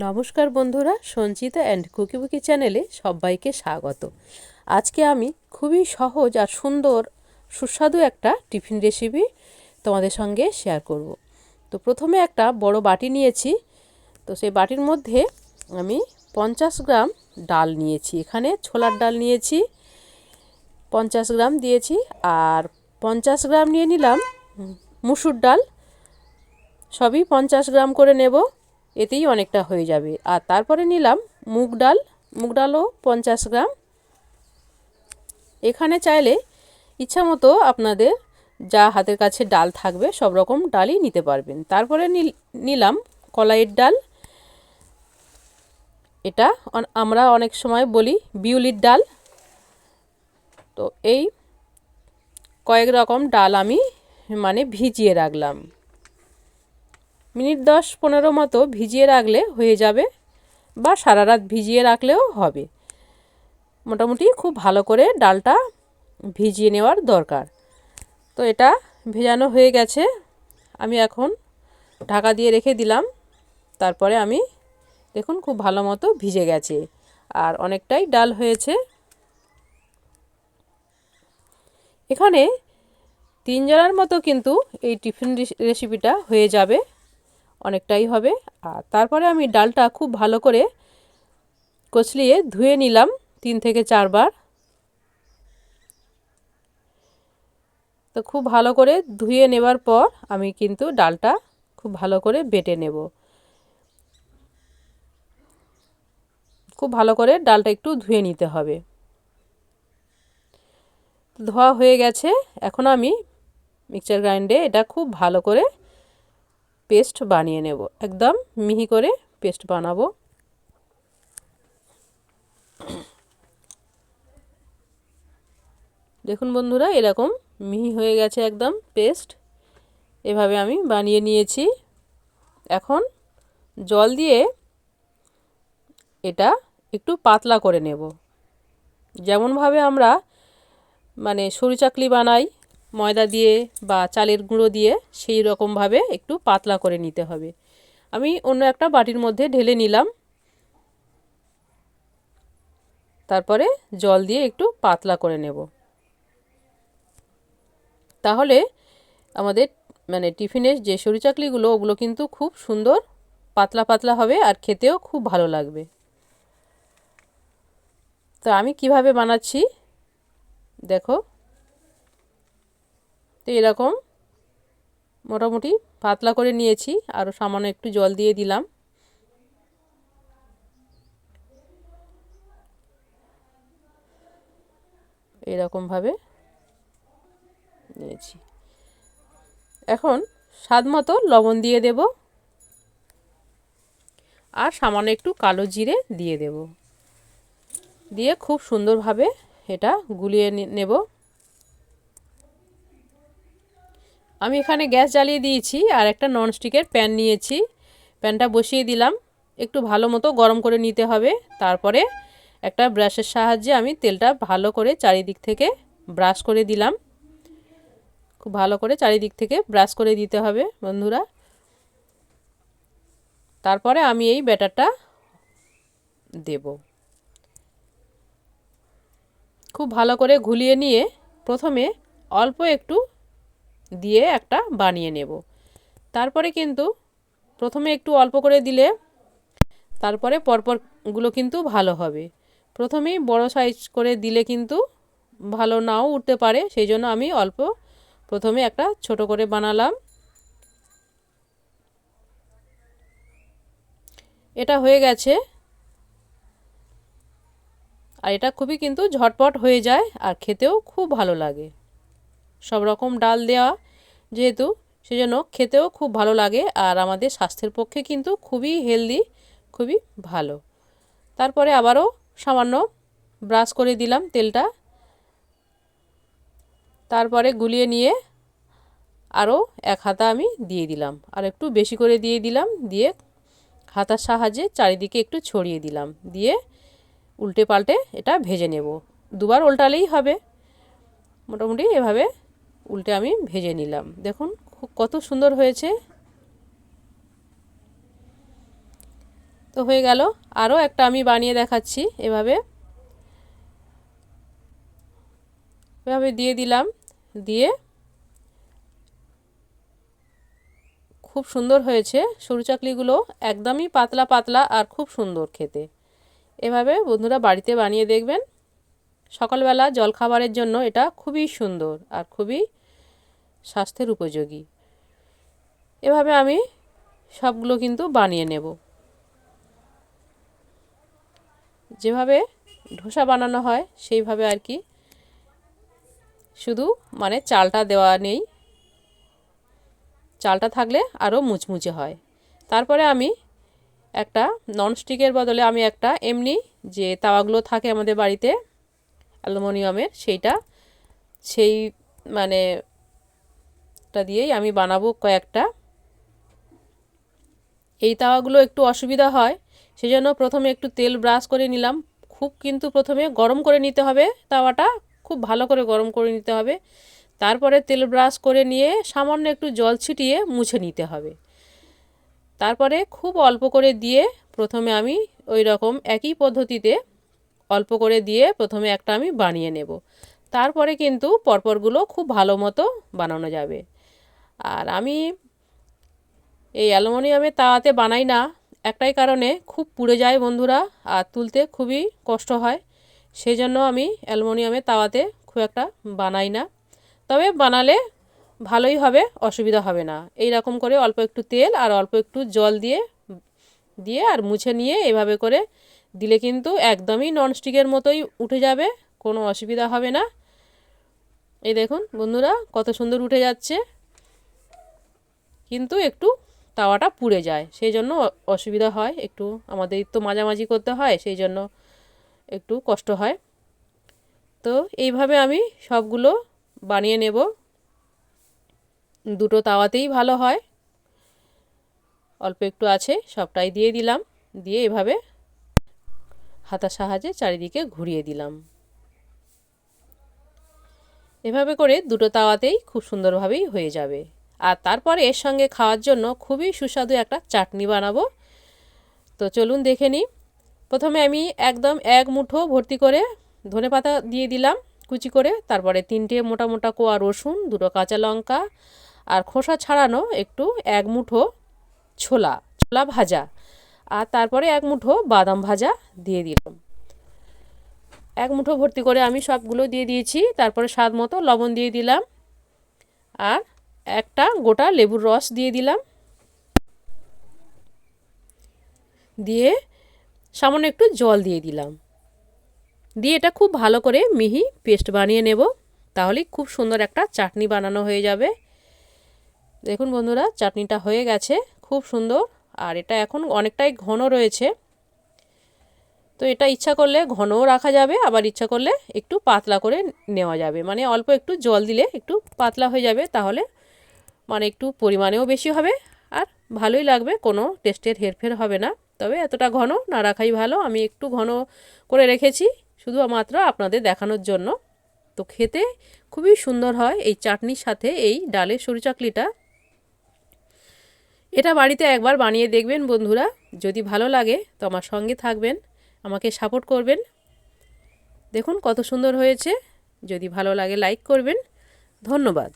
নমস্কার বন্ধুরা, সঞ্চিতা অ্যান্ড কুকিবুকি চ্যানেলে সবাইকে স্বাগত। আজকে আমি খুবই সহজ আর সুন্দর, সুস্বাদু একটা টিফিন রেসিপি তোমাদের সঙ্গে শেয়ার করব। তো প্রথমে একটা বড় বাটি নিয়েছি। তো সেই বাটির মধ্যে আমি পঞ্চাশ গ্রাম ডাল নিয়েছি। এখানে ছোলার ডাল নিয়েছি, পঞ্চাশ গ্রাম দিয়েছি আর পঞ্চাশ গ্রাম নিয়ে নিলাম মুসুর ডাল। সবই পঞ্চাশ গ্রাম করে নেব। এতেই অনেকটা হয়ে যাবে। আর তারপরে নিলাম মুগ ডাল। মুগ ডালও পঞ্চাশ গ্রাম। এখানে চাইলে ইচ্ছা মতো আপনাদের যা হাতের কাছে ডাল থাকবে সব রকম ডালই নিতে পারবেন। তারপরে নিলাম কলাইয়ের ডাল। এটা আমরা অনেক সময় বলি বিউলির ডাল। তো এই কয়েক রকম ডাল আমি মানে ভিজিয়ে রাখলাম। মিনিট দশ পনেরো মতো ভিজিয়ে রাখলে হয়ে যাবে বা সারা রাত ভিজিয়ে রাখলেও হবে। মোটামুটি খুব ভালো করে ডালটা ভিজিয়ে নেওয়ার দরকার। তো এটা ভেজানো হয়ে গেছে। আমি এখন ঢাকা দিয়ে রেখে দিলাম। তারপরে আমি দেখুন খুব ভালো মতো ভিজে গেছে আর অনেকটাই ডাল হয়েছে। এখানে তিন জনের মতো কিন্তু এই টিফিন রেসিপিটা হয়ে যাবে। অনেকটাই হবে। আর তারপরে আমি ডালটা খুব ভালো করে কচলিয়ে ধুয়ে নিলাম তিন থেকে চারবার। তো খুব ভালো করে ধুয়ে নেবার পর আমি কিন্তু ডালটা খুব ভালো করে বেটে নেব। খুব ভালো করে ডালটা একটু ধুয়ে নিতে হবে। ধোয়া হয়ে গেছে। এখন আমি মিক্সচার গ্রাইন্ডে এটা খুব ভালো করে পেস্ট বানিয়ে নেব। একদম মিহি করে পেস্ট বানাবো। দেখুন বন্ধুরা, এরকম মিহি হয়ে গেছে একদম পেস্ট। এভাবে আমি বানিয়ে নিয়েছি। এখন জল দিয়ে এটা একটু পাতলা করে নেব। যেমনভাবে আমরা মানে সরু চাকলি বানাই ময়দা দিয়ে বা চালের গুঁড়ো দিয়ে সেই রকমভাবে একটু পাতলা করে নিতে হবে। আমি অন্য একটা বাটির মধ্যে ঢেলে নিলাম। তারপরে জল দিয়ে একটু পাতলা করে নেব। তাহলে আমাদের মানে টিফিনের যে সরু চাকলিগুলো ওগুলো কিন্তু খুব সুন্দর পাতলা পাতলা হবে আর খেতেও খুব ভালো লাগবে। তো আমি কীভাবে বানাচ্ছি? দেখো। তো এরকম মোটামুটি পাতলা করে নিয়েছি আরও সামান্য একটু জল দিয়ে দিলাম। এরকমভাবে নিয়েছি। এখন স্বাদ মতো লবণ দিয়ে দেব আর সামান্য একটু কালো জিরে দিয়ে দেব। দিয়ে খুব সুন্দরভাবে এটা গুলিয়ে নেব। আমি এখানে গ্যাস জ্বালিয়ে দিয়েছি আর একটা ননস্টিকের প্যান নিয়েছি। প্যানটা বসিয়ে দিলাম। একটু ভালো মতো গরম করে নিতে হবে। তারপরে একটা ব্রাশের সাহায্যে আমি তেলটা ভালো করে চারিদিক থেকে ব্রাশ করে দিলাম। খুব ভালো করে চারিদিক থেকে ব্রাশ করে দিতে হবে, বন্ধুরা। তারপরে আমি এই ব্যাটারটা দেব। খুব ভালো করে ঘুলিয়ে নিয়ে প্রথমে অল্প একটু দিয়ে একটা বানিয়ে নেব। তারপরে কিন্তু প্রথমে একটু অল্প করে দিলে তারপরে পরপরগুলো কিন্তু ভালো হবে। প্রথমেই বড় সাইজ করে দিলে কিন্তু ভালো নাও উঠতে পারে, সেই জন্য আমি অল্প প্রথমে একটা ছোট করে বানালাম। এটা হয়ে গেছে। আর এটা খুবই কিন্তু ঝটপট হয়ে যায় আর খেতেও খুব ভালো লাগে। সব রকম ডাল দেওয়া যেহেতু, সেজন্য খেতেও খুব ভালো লাগে আর আমাদের স্বাস্থ্যের পক্ষে কিন্তু খুবই হেলদি, খুবই ভালো। তারপরে আবারও সামান্য ব্রাশ করে দিলাম তেলটা। তারপরে গুলিয়ে নিয়ে আরও এক হাতা আমি দিয়ে দিলাম। আর একটু বেশি করে দিয়ে দিলাম, দিয়ে হাতার সাহায্যে চারিদিকে একটু ছড়িয়ে দিলাম। দিয়ে উল্টে পাল্টে এটা ভেজে নেব। দুবার উল্টালেই হবে। মোটামুটি এভাবে উল্টে আমি ভেজে নিলাম। দেখুন কত সুন্দর হয়েছে। তো হয়ে গেল আরও একটা আমি বানিয়ে দেখাচ্ছি এভাবে। এভাবে দিয়ে দিলাম, দিয়ে খুব সুন্দর হয়েছে। সরু চাকলিগুলো একদমই পাতলা পাতলা আর খুব সুন্দর খেতে। এভাবে বন্ধুরা বাড়িতে বানিয়ে দেখবেন। সকালবেলা জলখাবারের জন্য এটা খুবই সুন্দর আর খুবই স্বাস্থ্যের উপযোগী। এভাবে আমি সবগুলো কিন্তু বানিয়ে নেব। যেভাবে ধোসা বানানো হয়, সেইভাবে আর কি শুধু মানে চালটা দেওয়া নেই। চালটা থাকলে আরও মুচমুচে হয়। তারপরে আমি একটা ননস্টিকের বদলে আমি একটা এমনি যে তাওয়াগুলো থাকে আমাদের বাড়িতে অ্যালুমিনিয়ামের সেইটা, সেই মানে টা দিয়েই আমি বানাবো কয়েকটা। এই তাওয়াগুলো একটু অসুবিধা হয়, সেজন্য প্রথমে একটু তেল ব্রাশ করে নিলাম। খুব কিন্তু প্রথমে গরম করে নিতে হবে তাওয়াটা, খুব ভালো করে গরম করে নিতে হবে। তারপরে তেল ব্রাশ করে নিয়ে সামান্য একটু জল ছিটিয়ে মুছে নিতে হবে। তারপরে খুব অল্প করে দিয়ে প্রথমে আমি ওই রকম একই পদ্ধতিতে অল্প করে দিয়ে প্রথমে একটা আমি বানিয়ে নেব। তারপরে কিন্তু পরপরগুলো খুব ভালো মতো বানানো যাবে। আর আমি এই অ্যালুমিনিয়ামের তাওয়াতে বানাই না, একটাই কারণে খুব পুড়ে যায় বন্ধুরা আর তুলতে খুবই কষ্ট হয়। সেই জন্য আমি অ্যালুমিনিয়ামের তাওয়াতে খুব একটা বানাই না। তবে বানালে ভালোই হবে, অসুবিধা হবে না। এই রকম করে অল্প একটু তেল আর অল্প একটু জল দিয়ে দিয়ে আর মুছে নিয়ে এভাবে করে দিলে কিন্তু একদমই ননস্টিকের মতোই উঠে যাবে, কোনো অসুবিধা হবে না। এই দেখুন বন্ধুরা, কত সুন্দর উঠে যাচ্ছে। কিন্তু একটু তাওয়াটা পুড়ে যায় সেই জন্য অসুবিধা হয়। একটু আমাদের তো মাঝামাঝি করতে হয় সেই জন্য একটু কষ্ট হয়। তো এইভাবে আমি সবগুলো বানিয়ে নেব। দুটো তাওয়াতেই ভালো হয়। অল্প একটু আছে, সবটাই দিয়ে দিলাম। দিয়ে এভাবে হাতার সাহায্যে চারিদিকে ঘুরিয়ে দিলাম। এভাবে করে দুটো তাওয়াতেই খুব সুন্দরভাবেই হয়ে যাবে। আর তারপরে এর সঙ্গে খাওয়ার জন্য খুবই সুস্বাদু একটা চাটনি বানাবো। তো চলুন দেখে নিই। প্রথমে আমি একদম এক মুঠো ভর্তি করে ধনে পাতা দিয়ে দিলাম কুচি করে। তারপরে তিনটে মোটা মোটা কোয়া রসুন, দুটো কাঁচা লঙ্কা আর খোসা ছাড়ানো একটু এক মুঠো ছোলা ছোলা ভাজা। আর তারপরে এক মুঠো বাদাম ভাজা দিয়ে দিলাম। এক মুঠো ভর্তি করে আমি সবগুলো দিয়ে দিয়েছি। তারপরে স্বাদ মতো লবণ দিয়ে দিলাম। আর একটা গোটা লেবুর রস দিয়ে দিলাম। দিয়ে সামান্য একটু জল দিয়ে দিলাম। দিয়ে এটা খুব ভালো করে মিহি পেস্ট বানিয়ে নেব। তাহলে খুব সুন্দর একটা চাটনি বানানো হয়ে যাবে। দেখুন বন্ধুরা, চাটনিটা হয়ে গেছে। খুব সুন্দর। আর এটা এখন অনেকটাই ঘন রয়েছে। তো এটা ইচ্ছা করলে ঘনও রাখা যাবে, আবার ইচ্ছা করলে একটু পাতলা করে নেওয়া যাবে। মানে অল্প একটু জল দিলে একটু পাতলা হয়ে যাবে, তাহলে মানে একটু পরিমাণেও বেশি হবে আর ভালোই লাগবে, কোনো টেস্টের হেরফের হবে না। তবে এতটা ঘন না রাখাই ভালো, আমি একটু ঘন করে রেখেছি শুধু মাত্র আপনাদের দেখানোর জন্য। তো খেতে খুবই সুন্দর হয় এই চাটনির সাথে, এই ডালের সরু চাকলিটা। এটা বাড়িতে একবার বানিয়ে দেখবেন বন্ধুরা। যদি ভালো লাগে তো আমার সঙ্গে থাকবেন, আমাকে সাপোর্ট করবেন। দেখুন কত সুন্দর হয়েছে। যদি ভালো লাগে লাইক করবেন। ধন্যবাদ।